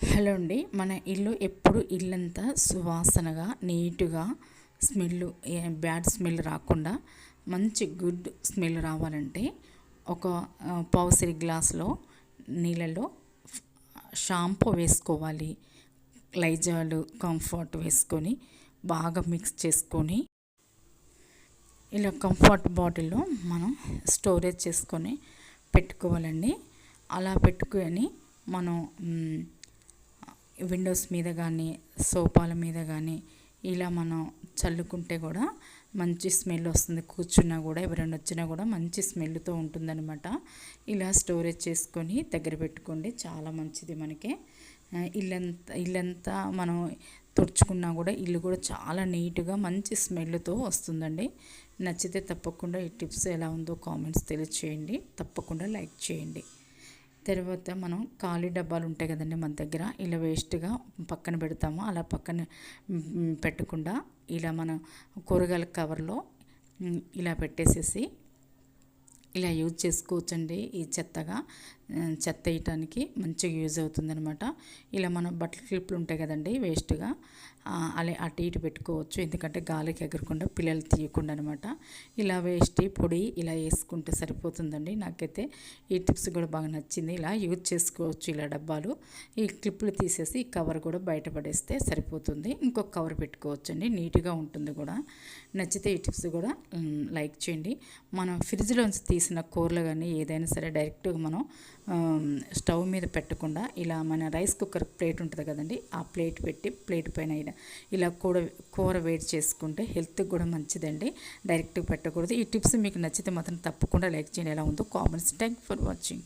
Hello అండి. మన ఇల్లు ఎప్పుడు ఇల్లంతా సువాసనగా నీటుగా స్మెల్ బ్యాడ్ స్మెల్ రాకుండా మంచి గుడ్ స్మెల్ రావాలంటే ఒక పౌసరి గ్లాస్లో నీళ్ళలో షాంపూ వేసుకోవాలి. లైజాలు కంఫర్ట్ వేసుకొని బాగా మిక్స్ చేసుకొని ఇలా కంఫర్ట్ బాటిల్లో మనం స్టోరేజ్ చేసుకొని పెట్టుకోవాలండి. అలా పెట్టుకొని మనం విండోస్ మీద కానీ సోఫాల మీద కానీ ఇలా మనం చల్లుకుంటే కూడా మంచి స్మెల్ వస్తుంది. కూర్చున్నా కూడా ఎవరైనా వచ్చినా కూడా మంచి స్మెల్తో ఉంటుందన్నమాట. ఇలా స్టోరేజ్ చేసుకొని దగ్గర పెట్టుకోండి. చాలా మంచిది మనకి. ఇల్లంతా ఇల్లంతా మనం తుడుచుకున్నా కూడా ఇల్లు కూడా చాలా నీట్గా మంచి స్మెల్తో వస్తుందండి. నచ్చితే తప్పకుండా ఈ టిప్స్ ఎలా ఉందో కామెంట్స్ తెలియచేయండి. తప్పకుండా లైక్ చేయండి. తర్వాత మనం ఖాళీ డబ్బాలు ఉంటాయి కదండి మన దగ్గర ఇలా వేస్ట్గా పక్కన పెడతాము. అలా పక్కన పెట్టకుండా ఇలా మనం కూరగాయల కవర్లో ఇలా పెట్టేసేసి ఇలా యూజ్ చేసుకోవచ్చండి ఈ చెత్తగా. చెత్త వేయటానికి మంచిగా యూజ్ అవుతుందనమాట ఇలా మనం బట్టల క్లిప్లు ఉంటాయి కదండి వేస్ట్గా అలా అటు ఇటు పెట్టుకోవచ్చు. ఎందుకంటే గాలికి ఎగరకుండా పిల్లలు తీయకుండా అనమాట ఇలా వేస్ట్ పొడి ఇలా వేసుకుంటే సరిపోతుందండి. నాకైతే ఈ టిప్స్ కూడా బాగా నచ్చింది. ఇలా యూజ్ చేసుకోవచ్చు ఇలా డబ్బాలు. ఈ క్లిప్లు తీసేసి ఈ కవర్ కూడా బయటపడేస్తే సరిపోతుంది. ఇంకొక కవర్ పెట్టుకోవచ్చు అండి నీట్గా ఉంటుంది కూడా. నచ్చితే ఈ టిప్స్ కూడా లైక్ చేయండి. మనం ఫ్రిడ్జ్లోంచి తీసిన కూరలు కానీ ఏదైనా సరే డైరెక్ట్గా మనం స్టవ్ మీద పెట్టకుండా ఇలా మన రైస్ కుక్కర్ ప్లేట్ ఉంటుంది కదండి ఆ ప్లేట్ పెట్టి ప్లేట్ పైన ఇలా కూర కూర వేడి చేసుకుంటే హెల్త్కి కూడా మంచిదండి. డైరెక్ట్గా పెట్టకూడదు. ఈ టిప్స్ మీకు నచ్చితే మాత్రం తప్పకుండా లైక్ చేయండి. ఎలా ఉందో కామెంట్స్. Thank for watching.